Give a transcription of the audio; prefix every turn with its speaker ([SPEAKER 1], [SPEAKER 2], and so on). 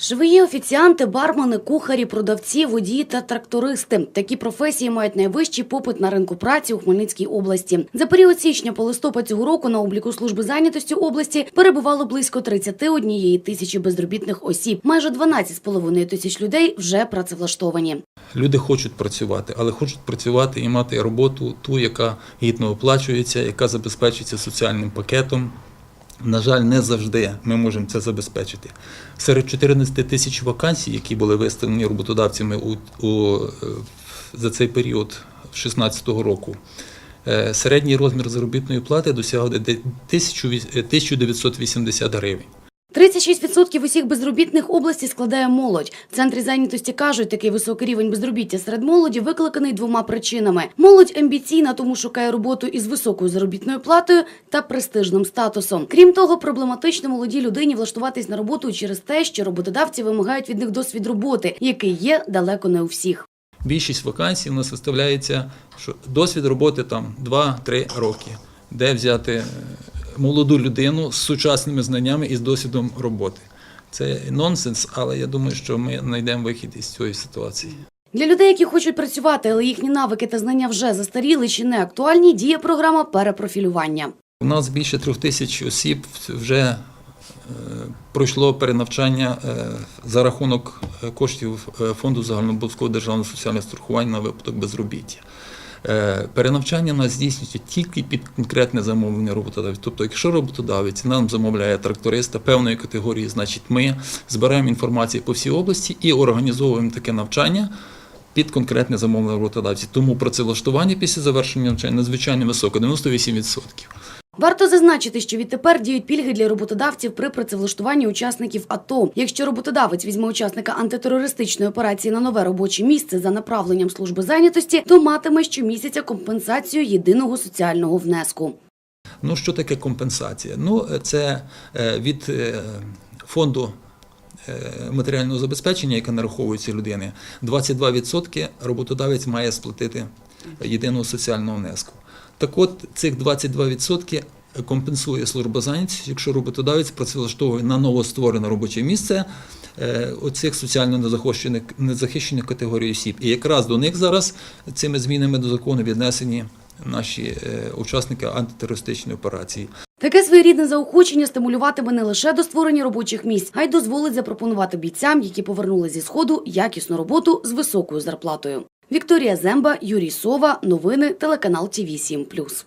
[SPEAKER 1] Швеї, офіціанти, бармени, кухарі, продавці, водії та трактористи. Такі професії мають найвищий попит на ринку праці у Хмельницькій області. За період січня по листопад цього року на обліку служби зайнятості області перебувало близько 31 тисячі безробітних осіб. Майже 12,5 тисяч людей вже працевлаштовані.
[SPEAKER 2] Люди хочуть працювати, але хочуть працювати і мати роботу ту, яка гідно оплачується, яка забезпечується соціальним пакетом. На жаль, не завжди ми можемо це забезпечити. Серед 14 тисяч вакансій, які були виставлені роботодавцями у, у, е, за цей період 2016 року, е, середній розмір заробітної плати досягав де- 1000 віс- е, 1980 гривень.
[SPEAKER 1] 36% усіх безробітних області складає молодь. В центрі зайнятості кажуть, такий високий рівень безробіття серед молоді викликаний двома причинами: молодь амбіційна, тому шукає роботу із високою заробітною платою та престижним статусом. Крім того, проблематично молодій людині влаштуватись на роботу через те, що роботодавці вимагають від них досвід роботи, який є далеко не у всіх.
[SPEAKER 2] Більшість вакансій у нас виставляється, що досвід роботи там 2-3 роки. Де взяти е, молоду людину з сучасними знаннями і з досвідом роботи. Це нонсенс, але я думаю, що ми знайдемо вихід із цієї ситуації.
[SPEAKER 1] Для людей, які хочуть працювати, але їхні навики та знання вже застаріли чи не актуальні, діє програма перепрофілювання.
[SPEAKER 2] У нас більше трьох тисяч осіб вже е, пройшло перенавчання е, за рахунок е, коштів фонду загальнообов'язкового державного соціального страхування на випадок безробіття. Е, Перенавчання у нас здійснюється тільки під конкретне замовлення роботодавця. Тобто, якщо роботодавець нам замовляє тракториста певної категорії, значить ми збираємо інформацію по всій області і організовуємо таке навчання під конкретне замовлення роботодавця. Тому працевлаштування після завершення навчання надзвичайно високе 98%.
[SPEAKER 1] Варто зазначити, що відтепер діють пільги для роботодавців при працевлаштуванні учасників АТО. Якщо роботодавець візьме учасника антитерористичної операції на нове робоче місце за направленням служби зайнятості, то матиме щомісяця компенсацію єдиного соціального внеску.
[SPEAKER 2] Ну, що таке компенсація? Ну, це е, від е, фонду е, матеріального забезпечення, яке нараховується людини, 22% роботодавець має сплатити єдиного соціального внеску. Так от, цих 22% компенсує служба зайнятості, якщо роботодавець працевлаштовує на новостворене робоче місце е, оцих соціально незахищених, незахищених категорій осіб. І якраз до них зараз цими змінами до закону віднесені наші е, учасники антитерористичної операції.
[SPEAKER 1] Таке своєрідне заохочення стимулюватиме не лише до створення робочих місць, а й дозволить запропонувати бійцям, які повернули зі сходу, якісну роботу з високою зарплатою. Вікторія Земба, Юрій Сова. Новини телеканал ТІВІ 7+.